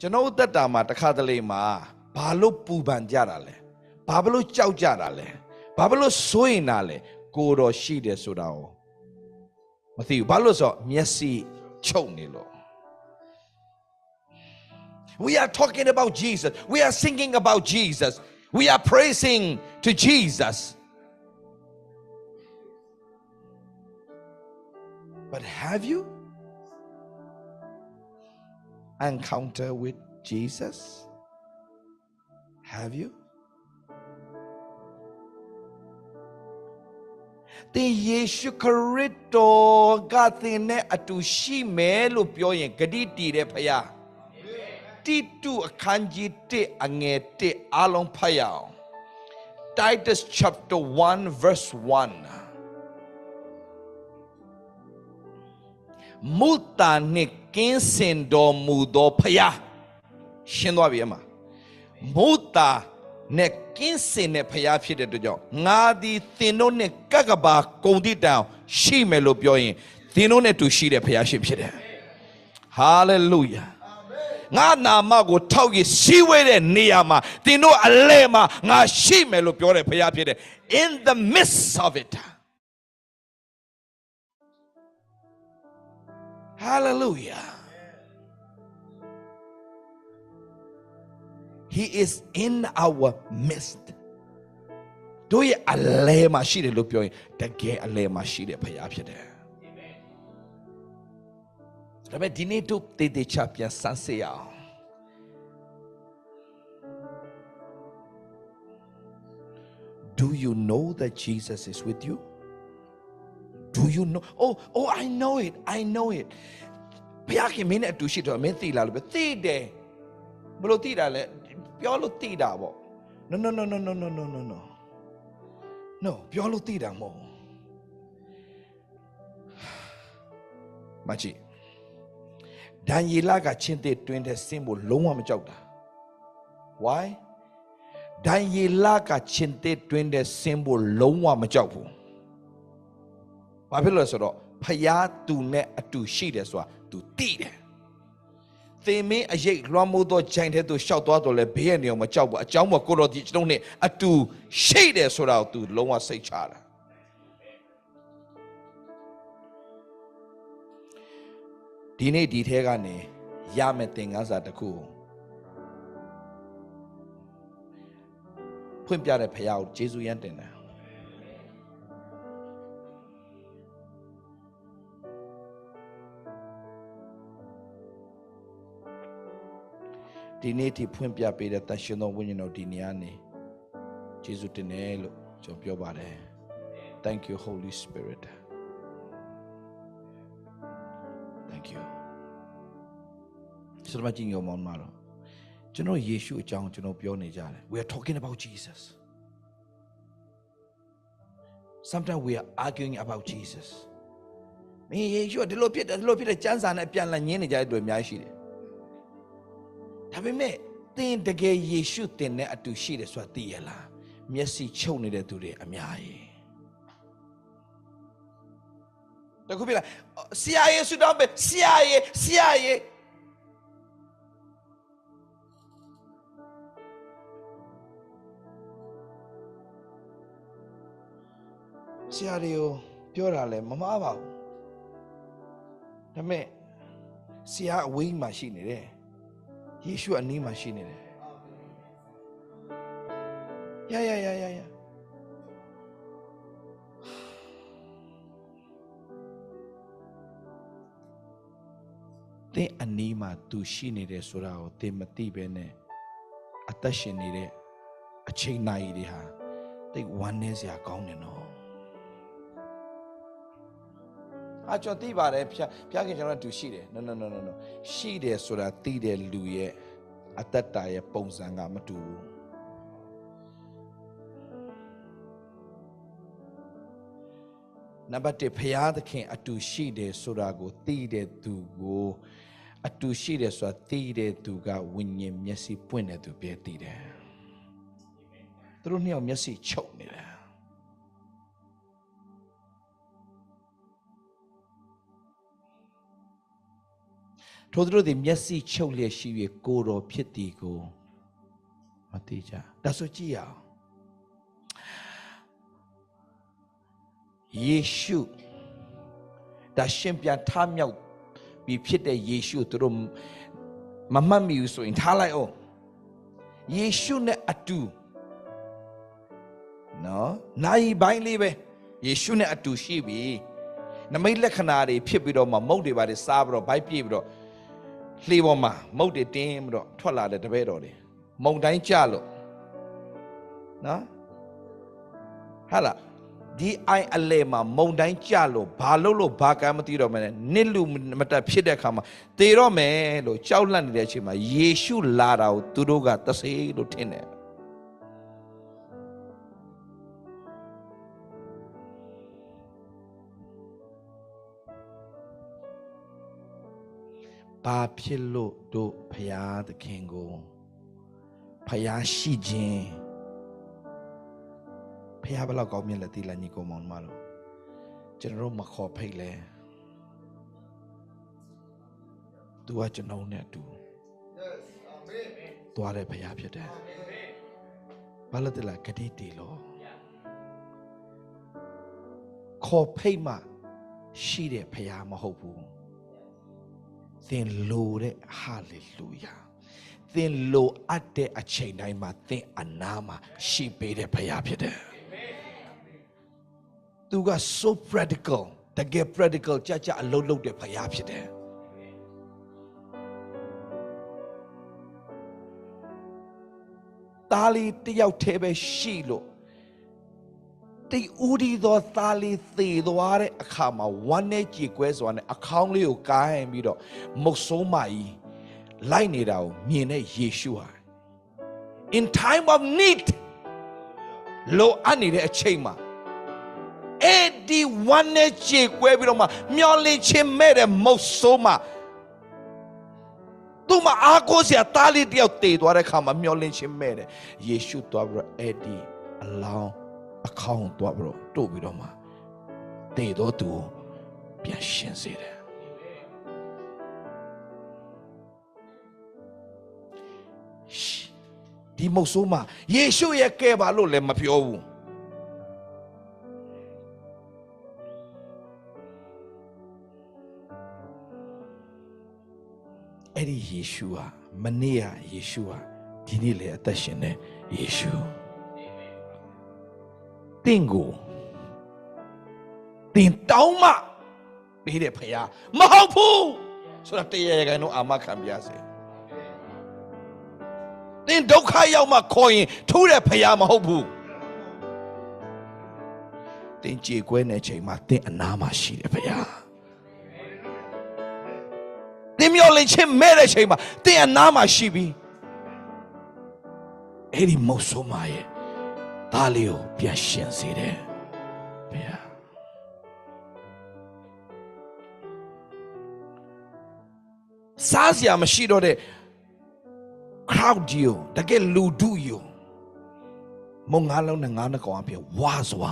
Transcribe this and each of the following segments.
ကျွန်တော်တက်တာမှာတစ်ခါတလေမှာဘာလို့ပူပန်ကြတာလဲဘာလို့ကြောက်ကြတာလဲဘာလို့စိုးရင်တာလဲကိုတော်ရှိတယ်ဆိုတာကိုမသိဘူးဘာလို့ဆိုတော့မျက်စိချုပ်နေလို့ We are talking about Jesus. We are singing about Jesus. We are praising to Jesus. But have you Encounter with Jesus? Have you? သင်ယေရှုခရစ်တော်ကသင်နဲ့အတူရှိမယ်လို့ပြောရင်ဂတိတည်တဲ့ဖခင်တိတုအခန်းကြီး1အငယ်1အားလုံးဖတ်ရအောင် Titus chapter 1 verse 1 မုတာနှင့်ကင်းစင်တော်မူသောဖခင်ရှင်းသွားပြီအမမုတာနဲ့ကင်းစင်တဲ့ဖခင်ဖြစ်တဲ့အတွက်ကြောင့်ငါသည်သင်တို့နဲ့ကပ်ကပါဂုံတိတန်ရှိမယ်လို့ပြောရင်သင်တို့နဲ့တူရှိတဲ့ဖခင်ရှင်ဖြစ်တယ်ဟာလေလုယာငါနာမကိုထောက်ရစီးဝဲတဲ့နေရာမှာသင်တို့အလဲမှာငါရှိမယ်လို့ပြောတဲ့ဖခင်ဖြစ်တယ် in the midst of it hallelujah he is in our midst တို့ရဲ့အလဲမှာရှိတယ်လို့ပြောရင်တကယ်အလဲမှာရှိတဲ့ဖခင်ဖြစ်တယ်ဒါပေမဲ့ဒီနေ့တို့တည်တည်ချပြန်စမ်းစစ်ရအောင် Do you know that Jesus is with you? Do you know? Oh, oh, I know it. I know it. ဘုရားခင်မင်းနဲ့အတူရှိတော့မင်းသိလားလို့ပြောသိတယ်ဘလို့သိတာလဲပြောလို့သိတာပေါ့ no no no no no no no no no no ပြောလို့သိတာမဟုတ်ဘူးမချီဒန်ယေလကချင်းတဲ့တွင်တဲ့စင်ကိုလုံးဝမကြောက်တာ why ဒန်ယေလကချင်းတဲ့တွင်တဲ့စင်ကိုလုံးဝမကြောက်ဘူး ဘာဖြစ်လို့လဲဆိုတော့ဖယားသူနဲ့အတူရှိတယ်ဆိုတာ तू သိတယ်သင်မင်းအရေးလွှမ်းမိုးသောဂျိုင်တဲ့သူရှောက်သွားတော့လဲဘေးရနေအောင်မကြောက်ဘူးအကြောင်းမကိုတော်ဒီကျွန်တော်နဲ့အတူရှိတယ်ဆိုတာကို तू လုံးဝစိတ်ချတာဒီနေ့ဒီထဲကနေရမယ့်သင်ခန်းစာတစ်ခုကိုဖွင့်ပြတဲ့ဖခင်ကိုယေရှုရမ်းတင်တယ် ဒီနေ့ဒီဖွင့်ပြပေးတဲ့တန်ရှင်သောဝိညာဉ်တော်ဒီနေရာနေယေရှုတင်တယ်လို့ကျွန်တော်ပြောပါတယ် Thank you Holy Spirit Thank you စရမကြီးညောမောင်းမှာတော့ကျွန်တော်ယေရှုအကြောင်းကျွန်တော်ပြောနေကြတယ် We are talking about Jesus Sometimes we are arguing about Jesus မင်းယေရှုကဒီလိုဖြစ်တယ်ဒီလိုဖြစ်တယ်စံစာနဲ့ပြန်လာညင်းနေကြတဲ့တွေ့အများကြီးရှိတယ် ဒါပေမဲ့သင်တကယ်ယေရှုသင်နဲ့အတူရှိတယ်ဆိုတာသိရလားမျက်စိချုပ်နေတဲ့သူတွေအများကြီးတခုပြလားဆရာယေရှုတော့ပဲဆရာယေဆရာယေဆရာတွေကိုပြောတာလဲမမားပါဘူးဒါပေမဲ့ဆရာအဝေးမှာရှိနေတယ် ယေရှုအနီးမှာရှိနေတယ်ရရရရရသင်အနီးမှာသူရှိနေတယ်ဆိုတာကိုသင်မသိဘဲနဲ့အသက်ရှင်နေတဲ့အချိန်နိုင်တွေဟာတိတ်ဝမ်းနည်းစရာကောင်းတယ်နော် အကျွန်တော်သိပါတယ်ဖျားဖျားခင်ကျွန်တော်တို့တူရှိတယ် no no no no no ရှိတယ်ဆိုတာသိတဲ့လူရဲ့အသက်တာရဲ့ပုံစံကမတူဘူးနံပါတ်1ဖျားသခင် အတူရှိတယ်ဆိုတာကိုသိတဲ့သူကိုအတူရှိတယ်ဆိုတာသိတဲ့သူကဝိညာဉ်မျက်စိပွင့်တဲ့သူပဲသိတယ်သူတို့နှစ်ယောက်မျက်စိချုပ်နေတယ် ထိုသူတို့သည်မျက်စိချုပ်လျက်ရှိ၍ကိုယ်တော်ဖြစ်သည်ကိုမသိကြဒါဆိုကြည့်ရအောင်ယေရှုဒါရှင်ပြန်ထမြောက်ပြီးဖြစ်တဲ့ယေရှုသူတို့မမှတ်မိဘူးဆိုရင်ထားလိုက်အောင်ယေရှုနဲ့အတူနော်နိုင်ပိုင်းလေးပဲယေရှုနဲ့အတူရှိပြီနမိတ်လက္ခဏာတွေဖြစ်ပြီးတော့မှမုတ်တွေပါတယ်စားပြီးတော့ဗိုက်ပြည့်ပြီးတော့ လှေပေါ်မှာမုတ်တွေတင်းပြီးတော့ထွက်လာတဲ့တပည့်တော်တွေမုံတိုင်းကြလို့နော်ဟာလားဒီအိုင်အလဲမှာမုံတိုင်းကြလို့ဘာလို့လို့ဘာကမ်းမသိတော့မလဲနစ်လူမတက်ဖြစ်တဲ့အခါမှာသေတော့မယ်လို့ကြောက်လန့်နေတဲ့အချိန်မှာယေရှုလာတာကိုသူတို့ကတဆေးလို့ထင်တယ် ဘာဖြစ်လို့တို့ဖရာသခင်ကိုဖရာရှိခြင်းဖရာဘယ်လောက်ကောင်းမြတ်လဲသိလားညီကောင်မောင်မတို့ကျွန်တော်တို့မခေါ်ဖိတ်လဲသူကကျွန်တော်နဲ့အတူသွားတဲ့ဖရာဖြစ်တယ်ဘာလို့တလားဂတိတီလို့ခေါ်ဖိတ်မှရှိတဲ့ဖရာမဟုတ်ဘူး သင်လိုတဲ့ဟာလေလုယာသင်လိုအပ်တဲ့အချိန်တိုင်းမှာသင်အနာမှာရှိပေးတဲ့ဘုရားဖြစ်တယ်သူက so practical တကယ် practical ကြကြအလုပ်လုပ်တဲ့ဘုရားဖြစ်တယ်တာလီတယောက်တည်းပဲရှိလို့ တိတ်ဦးဒီသောသားလေးသေသွားတဲ့အခါမှာဝမ်းနဲ့ကြေကွဲစွာနဲ့အခေါင်းလေးကိုကိုင်းပြီးတော့မုတ်ဆိုးမကြီးလိုက်နေတာကိုမြင်တဲ့ယေရှုဟာ in time of need လိုအပ်နေတဲ့အချိန်မှာအဲ့ဒီဝမ်းနဲ့ကြေကွဲပြီးတော့မှမျောလင့်ခြင်းမဲ့တဲ့မုတ်ဆိုးမသူမအားကိုးစရာသားလေးတယောက်တည်သွားတဲ့အခါမှာမျောလင့်ခြင်းမဲ့တယ်ယေရှုသွားပြီးတော့အဲ့ဒီအလောင်း အခေါင်းသွားပြီးတော့တို့ပြီးတော့မှတည်တော့သူကိုပြန်ရှင်းစေတယ်ရှဒီမုတ်ဆိုးမှာယေရှုရဲ့ကဲပါလို့လည်းမပြောဘူးအဲ့ဒီယေရှုဟာမနေ့ကယေရှုဟာဒီနေ့လည်းအသက်ရှင်တဲ့ယေရှုတ င့်ကိုတင်တောင်းမှပေးတဲ့ဖခင်မဟုတ်ဘူးဆိုတော့တရားရကန်တော့အာမခံပြစေတင်ဒုက္ခရောက်မှခေါ်ရင်ထူးတဲ့ဖခင်မဟုတ်ဘူးတင်ကြေကွဲတဲ့ချိန်မှာတင်အနာမှာရှိတယ်ဖခင်တင်မျောလင့်ချင်းမဲ့တဲ့ချိန်မှာတင်အနာမှာရှိပြီအဲ့ဒီမုတ်ဆိုးမရဲ့ သားလေးကိုပြန်ရှင်းစေတယ်ဘုရားစားစရာမရှိတော့တဲ့ crowd ကြီးကိုတကယ်လူဒုကြီးကိုမုံငါးလုံးနဲ့ငါးနှကောင်အပြင်ဝါစွာ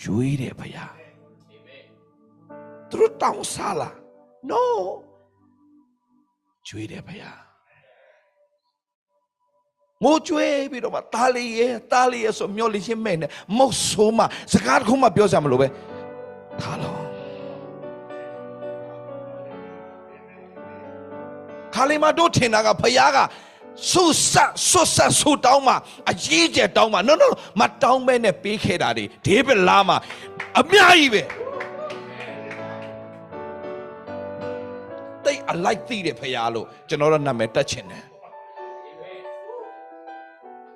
ကျွေးတယ်ဘုရားသူတို့တောင်းစားလား no ကျွေးတယ်ဘုရား မိုးကျွေးပြီးတော့မှတားလေးရဲ့တားလေးရဲ့ဆိုမျောလိချင်းမဲ့နဲ့မုတ်ဆိုးမှစကားတစ်ခုမှပြောစရာမလိုပဲထားလို့ခါလီမာတို့ထင်တာကဖယားကဆုဆက်ဆုဆက်ဆုတောင်းမှအကြီးကျယ်တောင်းမှ no no မတောင်းမဲနဲ့ပေးခဲ့တာတွေဒေးဗစ်လာမှအများကြီးပဲတိတ်အလိုက်သိတယ်ဖယားလို့ကျွန်တော်တို့နာမည်တက်ချင်တယ်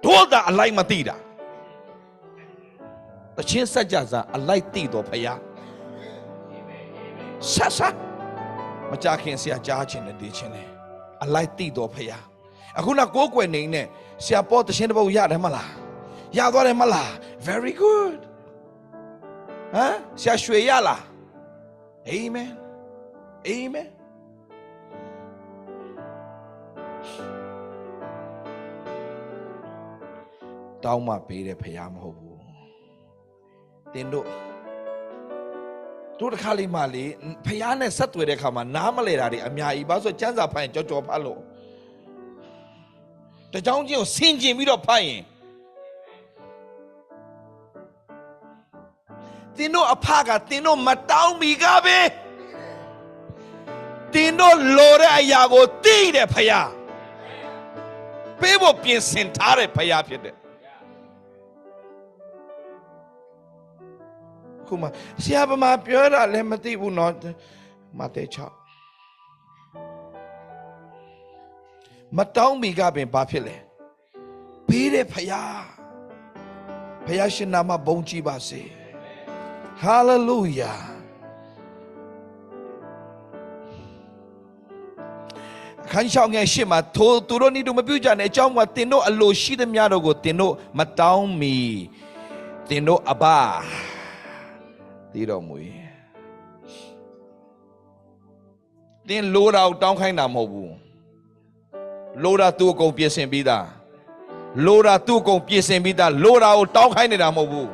တို့တာအလိုက်မသိတာတချင်းစัจ जा စာအလိုက်သိတော့ဖယားဆက်ဆက်မကြခင်ဆရာကြားချင်တယ်ဒီချင်းတယ်အလိုက်သိတော့ဖယားအခုနကိုးကွယ်နေနဲ့ဆရာပေါ်တချင်းတစ်ပုတ်ရတယ်မလားရသွားတယ်မလား very good ဟမ်ဆရာရွှေရလား amen amen တောင်းမှပေးတဲ့ဖရားမဟုတ်ဘူးတင်တို့တို့တစ်ခါလေးမှလေဖះနဲ့ဆက်သွယ်တဲ့ခါမှာနားမလဲတာတွေအများကြီးဘာလို့ဆိုစံစာဖိုင်ကြောကြောဖတ်လို့တကြောင်ချင်းကိုဆင်ကျင်ပြီးတော့ဖတ်ရင်တင်းတို့အဖကတင်းတို့မတောင်းမီကပဲတင်းတို့လိုတဲ့အရာကိုသိတယ်ဖះပေးဖို့ပြင်ဆင်ထားတဲ့ဖះဖြစ်တယ် ခုမှဆရာဗမာပြောတာလည်းမသိဘူးနော်မတဲချောက်မတောင်းမီကပင်ဘာဖြစ်လဲပေးတဲ့ဖရာဖရာရှင်နာမဘုန်းကြီးပါစေဟာလေလုယာခန်းရှောင်းငယ်ရှိမှာထိုသူတို့ဤသူမပြုကြနဲ့အကြောင်းကတင်တို့အလိုရှိသမျှတို့ကိုတင်တို့မတောင်းမီတင်တို့အဘာ တည်တော်မူ၏တင်းလိုတာကိုတောင်းခိုင်းတာမဟုတ်ဘူးလိုတာသူ့အကုန်ပြင်ဆင်ပြီးသားလိုတာသူ့အကုန်ပြင်ဆင်ပြီးသားလိုတာကိုတောင်းခိုင်းနေတာမဟုတ်ဘူး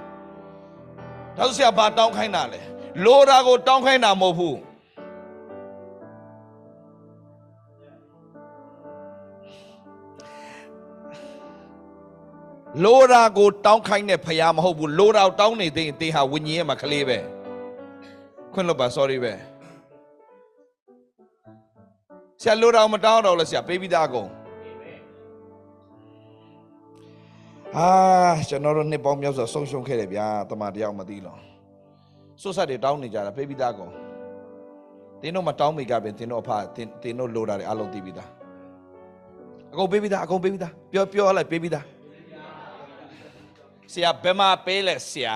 ဒါဆိုဆရာဘာတောင်းခိုင်းတာလဲလိုတာကိုတောင်းခိုင်းတာမဟုတ်ဘူး လိုတာကိုတောင်းခိုင်းတဲ့ဖရားမဟုတ်ဘူးလိုတာကိုတောင်းနေသိရင်တေဟာဝิญဉ်ရဲ့မှာကလေးပဲခွင့်လို့ပါ sorry ပဲဆရာလိုတာကိုမတောင်းတော့လဲဆရာပေးပြီးသားအကုန်အာကျွန်တော်တို့နှစ်ပေါင်းများစွာဆုံးရှုံးခဲ့တယ်ဗျာတမန်တယောက်မသိလို့စွတ်ဆက်တွေတောင်းနေကြတာပေးပြီးသားအကုန်တင်းတို့မတောင်းမိကပင်တင်းတို့အဖတင်းတင်းတို့လိုတာတွေအလုံးသိပြီးသားအကုန်ပေးပြီးသားအကုန်ပေးပြီးသားပြောပြောလိုက်ပေးပြီးသား ဆရာဘယ်မှာပေးလဲဆရာ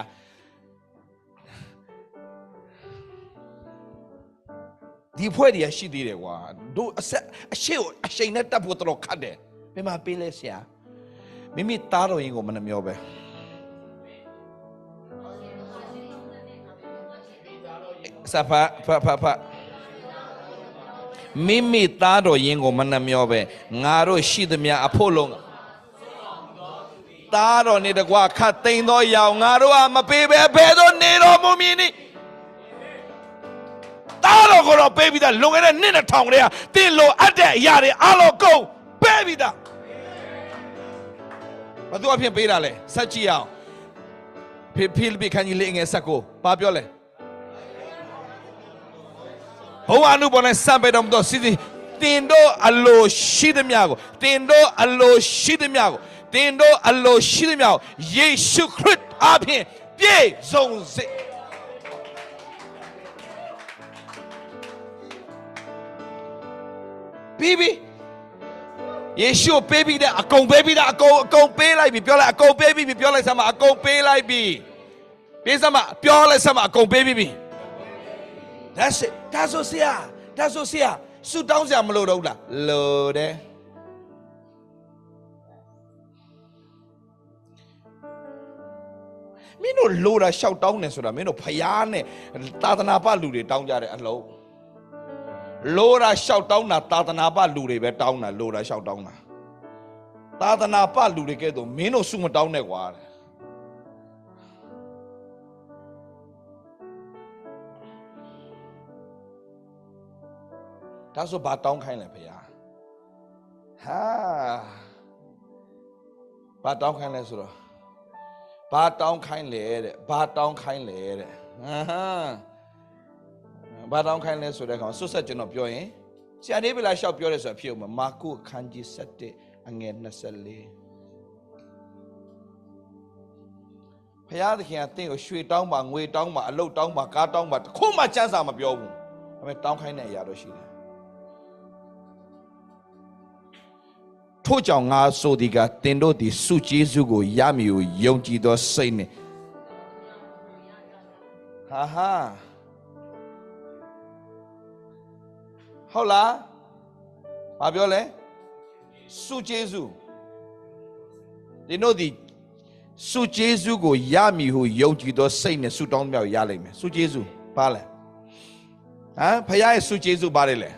ဒီဖွဲ့တွေရှိသေးတယ်ကွာတို့အဆက်အရှိကိုအရှိန်နဲ့တက်ဖို့တော်တော်ခတ်တယ်ဘယ်မှာပေးလဲဆရာမိမိသားတော်ရင်ကိုမနှမျောပဲစဖာဖဖဖမိမိသားတော်ရင်ကိုမနှမျောပဲငါတို့ရှိသမျှအဖို့လုံး သားတော်နေတကွာခတ်သိမ်းသောရောင်ငါတို့ကမပေးဘဲဘယ်သို့နေတော်မူမည်နည်းသားတော်ကိုတော့ပေးပြီးသားလွန်ခဲ့တဲ့နှစ်နဲ့ထောင်ကလေးကတင်းလိုအပ်တဲ့အရာတွေအလုံးကုန်ပေးပြီးသားဘာသူအဖြစ်ပေးတာလဲဆက်ကြည့်အောင်ဖေဖိလိပ္ပိခန်းကြီးလေးငယ်ဆက်ကိုဘာပြောလဲဘုံအနုပေါ်နဲ့စံပေတော်မူသောစီစီတင်တို့အလိုရှိသမျှကိုတင်တို့အလိုရှိသမျှကို တင်တို့အလိုရှိသမျှကိုယေရှုခရစ်အပြင်ပြည့်စုံစေပြီးပြီယေရှုပေးပြီးတဲ့အကုန်ပေးပြီးတဲ့အကုန်အကုန်ပေးလိုက်ပြီပြောလိုက်အကုန်ပေးပြီးပြီပြောလိုက်စမ်းမအကုန်ပေးလိုက်ပြီပေးစမ်းမပြောလိုက်စမ်းမအကုန်ပေးပြီးပြီ That's it ဒါဆိုဆရာဒါဆိုဆရာဆူတောင်းစရာမလိုတော့ဘူးလားလိုတယ် မင်းတို့လိုတာရှောက်တောင်းနေဆိုတာမင်းတို့ဖျားနဲ့သာသနာပလူတွေတောင်းကြတဲ့အလုံးလိုတာရှောက်တောင်းတာသာသနာပလူတွေပဲတောင်းတာလိုတာရှောက်တောင်းတာသာသနာပလူတွေကဲတော့မင်းတို့စုမတောင်းနဲ့ကွာတဲ့ဒါဆိုဘာတောင်းခိုင်းလဲဖေယားဟာဘာတောင်းခိုင်းလဲဆိုတော့ ဘာတောင်းခိုင်းလဲတဲ့ဘာတောင်းခိုင်းလဲတဲ့ဟမ်ဘာတောင်းခိုင်းလဲဆိုတဲ့ကောင်ဆွတ်ဆက်ကျွန်တော်ပြောရင်ဆရာလေးဗလာလျှောက်ပြောတယ်ဆိုတာဖြစ်ဦးမှာမာကုခန်းကြီး7အငယ်24ဖယားသခင်ကတင့်ကိုရွှေတောင်းပါငွေတောင်းပါအလုတ်တောင်းပါကားတောင်းပါတခုမှစမ်းစာမပြောဘူးဒါပေမဲ့တောင်းခိုင်းတဲ့အရာတော့ရှိတယ် ထို့ကြောင့်ငါဆိုဒီကတင်တို့သည်စုကျေးဇူးကိုရမည်ကိုယုံကြည်သောစိတ်နဲ့ဟာဟာဟုတ်လားဘာပြောလဲစုကျေးဇူးတင်တို့သည်စုကျေးဇူးကိုရမည်ဟုယုံကြည်သောစိတ်နဲ့ဆုတောင်းမြောက်ရလိမ့်မယ်စုကျေးဇူးဘာလဲဟမ်ဖခင်ရဲ့စုကျေးဇူးပါတယ်လေ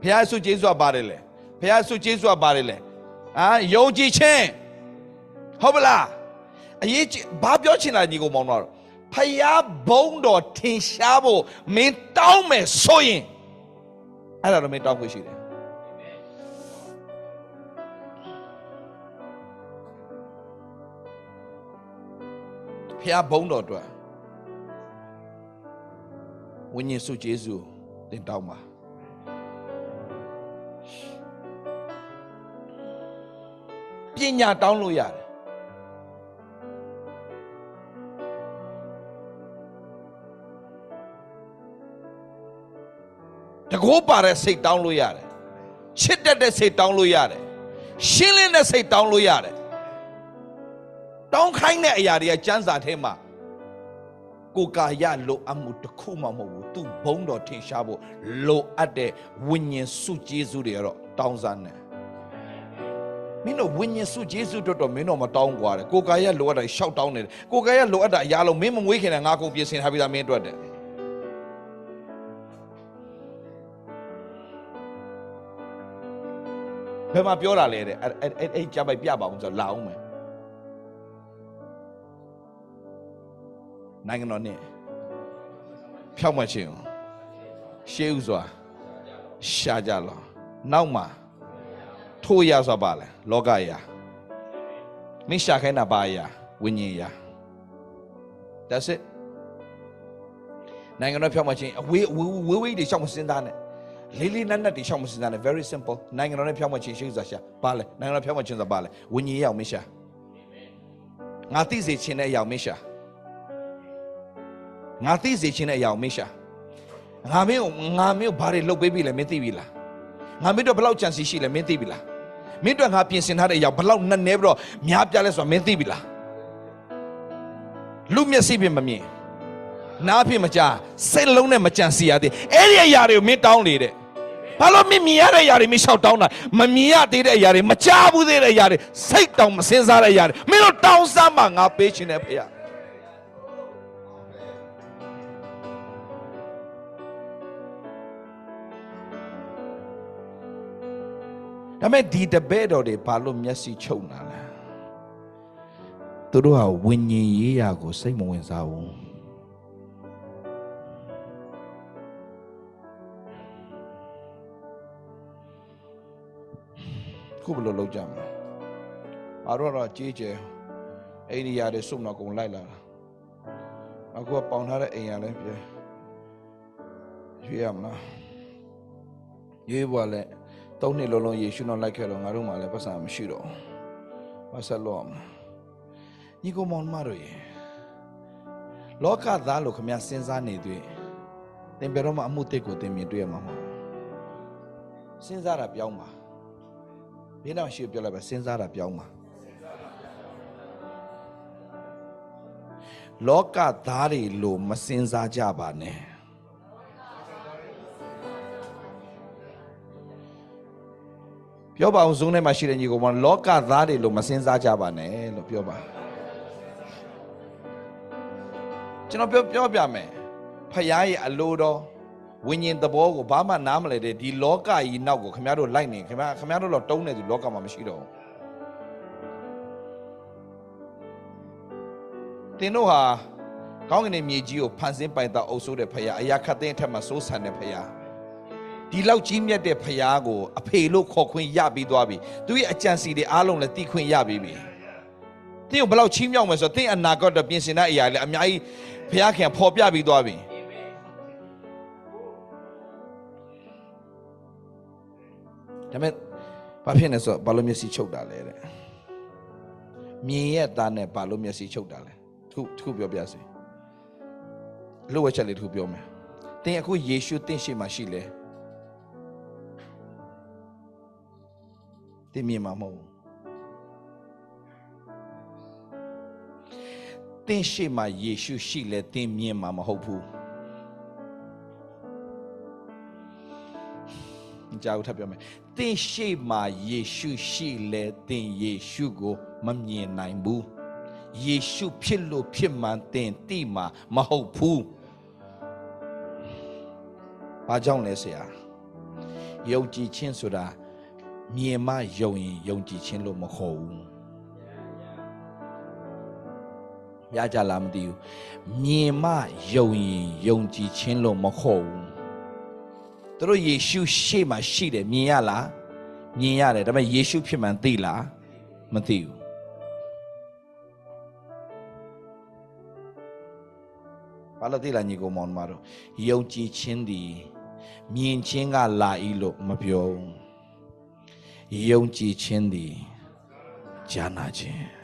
ဖခင်ရဲ့စုကျေးဇူးကပါတယ်လေဖခင်ရဲ့စုကျေးဇူးကပါတယ်လေ အာယုံကြည်ခြင်းဟုတ်ပလားအရေးကြီးဘာပြောချင်တာညီကိုမောင်တော့ဖဖယားဘုံတော်ထင်ရှားဖို့မင်းတောင်းမယ်ဆိုရင်အဲ့ဒါတော့မင်းတောင်းခွင့်ရှိတယ်ဖယားဘုံတော်အတွက်ဝိညာဉ်စုကျေးဇူးကိုသင်တောင်းပါ ပညာတောင်းလို့ရတယ်တကောပါတဲ့စိတ်တောင်းလို့ရတယ်ချစ်တတ်တဲ့စိတ်တောင်းလို့ရတယ်ရှင်းလင်းတဲ့စိတ်တောင်းလို့ရတယ်တောင်းခိုင်းတဲ့အရာတွေကစံစာထဲမှာကိုယ်ကာယလိုအပ်မှုတစ်ခုမှမဟုတ်ဘူးသူဘုံတော်ထင်ရှားဖို့လိုအပ်တဲ့ဝိညာဉ်စုကျေးဇူးတွေကတော့တောင်းစားနေ မင်းတို့ဝိညာဉ်စုကျေးဇူးတို့တော့မင်းတို့မတောင်းกว่าတယ်ကိုယ်ကာယလိုအပ်တာရှောက်တောင်းနေတယ်ကိုယ်ကာယလိုအပ်တာအရာလုံးမင်းမမွေးခင်နဲ့ငါကုန်ပြင်ဆင်ထားပြီးသားမင်းအတွက်တယ်ဘယ်မှာပြောတာလဲတဲ့အဲ့အဲ့အဲ့အဲ့ကြပိုက်ပြပါအောင်ဆိုတော့လာအောင်မယ်နိုင်ငံတော်နဲ့ဖြောက်မှတ်ခြင်းကိုရှေးဥစွာရှာကြလောနောက်မှာ ထိုးရဆိုပါလဲလောကရာမင်းရှာခိုင်းတာပါရာဝိညာဉ်ရာ That's it နိုင်ငံတော်ဖြောက်မှတ်ခြင်းအဝေးဝေးဝေးဝေးတွေရှောက်မစင်းသားနဲ့လေးလေးနက်နက်တွေရှောက်မစင်းသားနဲ့ very simple နိုင်ငံတော်နဲ့ဖြောက်မှတ်ခြင်းရှေးဥစွာရှာပါလဲနိုင်ငံတော်ဖြောက်မှတ်ခြင်းဆိုပါလဲဝိညာဉ်ရအောင်မင်းရှာငါသိစေခြင်းနဲ့ရအောင်မင်းရှာငါသိစေခြင်းတဲ့အရာကိုမင်းရှာငါမင်းကိုငါမင်းကိုဘာတွေလုပ်ပေးပြီလဲမင်းသိပြီလားငါမင်းတို့ဘယ်လောက်ကြံစီရှိလဲမင်းသိပြီလား မင်းတို့ငါပြင်ဆင်ထားတဲ့အရာဘယ်လောက်နဲ့နေပြီးတော့များပြားလဲဆိုတာမင်းသိပြီလားလူမျက်စိဖြင့်မမြင်နားဖြင့်မကြားစိတ်လုံးနဲ့မကြံစီရသေးအဲ့ဒီအရာတွေကိုမင်းတောင်းလေတဲ့ဘာလို့မင်းမြင်ရတဲ့အရာတွေမင်းလျှောက်တောင်းတာမမြင်ရသေးတဲ့အရာတွေမကြားဘူးသေးတဲ့အရာတွေစိတ်တောင်မစင်စားတဲ့အရာတွေမင်းတို့တောင်းစားမှငါပေးခြင်းနဲ့ဖေရ ဒါပေမဲ့ဒီတပည့်တော်တွေဘာလို့မျက်စိချုပ်နာလဲသူတို့ဟာဝิญဉ်ရေးရာကိုစိတ်မဝင်စားဘူးခုဘယ်လိုလုပ်ကြမလဲအားတော့တော့ကြေးကျဲအိန္ဒိယတွေစုံတော့ကုန်လိုက်လာတာအခုကပေါင်ထားတဲ့အိမ်ရလဲပြရွေးရမလားရွေးပါလဲ သုံးနှစ်လုံးလုံးယေရှုတော်လိုက်ခဲ့တော့ငါတို့မှလည်းပတ်စံမရှိတော့ဘူးမဆက်လို့အောင်ညီကောင်မောင်မတို့ရေလောကသားလို့ခမစဉ်းစားနေတွေ့သင်ဘယ်တော့မှအမှုတစ်ကိုသင်မြင်တွေ့ရမှာမဟုတ်ဘူးစဉ်းစားတာပြောင်းပါဘင်းတော့ရှိပြောလိုက်ပါစဉ်းစားတာပြောင်းပါလောကသားတွေလို့မစဉ်းစားကြပါနဲ့ ပြောပါအောင်ဇုံးထဲမှာရှိတဲ့ညီကောင်မလောကသားတွေလို့မစင်စားကြပါနဲ့လို့ပြောပါကျွန်တော်ပြောပြောပြမယ်ဖခင်ရဲ့အလိုတော်ဝိညာဉ်သဘောကိုဘာမှနားမလဲတဲ့ဒီလောကကြီးနောက်ကိုခင်ဗျားတို့လိုက်နေခင်ဗျာခင်ဗျားတို့တော့တုံးနေသူလောကမှာမရှိတော့ဘူးတင်တို့ဟာကောင်းကင်ရဲ့မြေကြီးကိုဖန်ဆင်းပိုင်တာအုပ်ဆိုးတဲ့ဖခင်အရာခတ်သိမ်းအထက်မှာစိုးဆန်တဲ့ဖခင် ဒီလောက်ကြီးမြတ်တဲ့ဖယားကိုအဖေလို့ခေါ်ခွင့်ရပြီးသွားပြီသူရဲ့အကြံစီတွေအားလုံးလည်းသိခွင့်ရပြီးပြီသင်ကိုဘယ်လောက်ချီးမြှောက်မယ်ဆိုတော့သင်အနာဂတ်တော့ပြင်ဆင်တဲ့အရာလည်းအများကြီးဖယားခင်ဖော်ပြပြီးသွားပြီဒါပေမဲ့ဘာဖြစ်နေဆိုတော့ဘာလို့မျက်စိချုပ်တာလဲတဲ့မြင်ရဲ့သားနဲ့ဘာလို့မျက်စိချုပ်တာလဲတစ်ခုတစ်ခုပြောပြစီလို့ဝက်ချက်လေးတစ်ခုပြောမယ်သင်အခုယေရှုသင်ရှိမှရှိလဲ တင်းမြင်မှာမဟုတ်ဘူးတင်းရှိမှယေရှုရှိလဲတင်းမြင်မှာမဟုတ်ဘူးကြောက်ထပ်ပြောမယ်တင်းရှိမှယေရှုရှိလဲတင်းယေရှုကိုမမြင်နိုင်ဘူးယေရှုဖြစ်လို့ဖြစ်မှန်တင်းတိမှာမဟုတ်ဘူးဘာကြောင့်လဲဆရာယုံကြည်ခြင်းဆိုတာ မြင်မယုံရင်ယုံကြည်ခြင်းလို့မခေါ်ဘူးရကြလားမသိဘူးမြင်မှယုံရင်ယုံကြည်ခြင်းလို့မခေါ်ဘူးသူတို့ယေရှုရှေ့မှာရှိတယ်မြင်ရလားမြင်ရတယ်ဒါပေမဲ့ယေရှုဖြစ်မှန်သိလားမသိဘူးဘာလို့သိလားညီကောင်မောင်မတို့ယုံကြည်ခြင်းဒီမြင်ခြင်းကလာဤလို့မပြောဘူး ယုံကြည်ခြင်းဒီဂျာနာခြင်း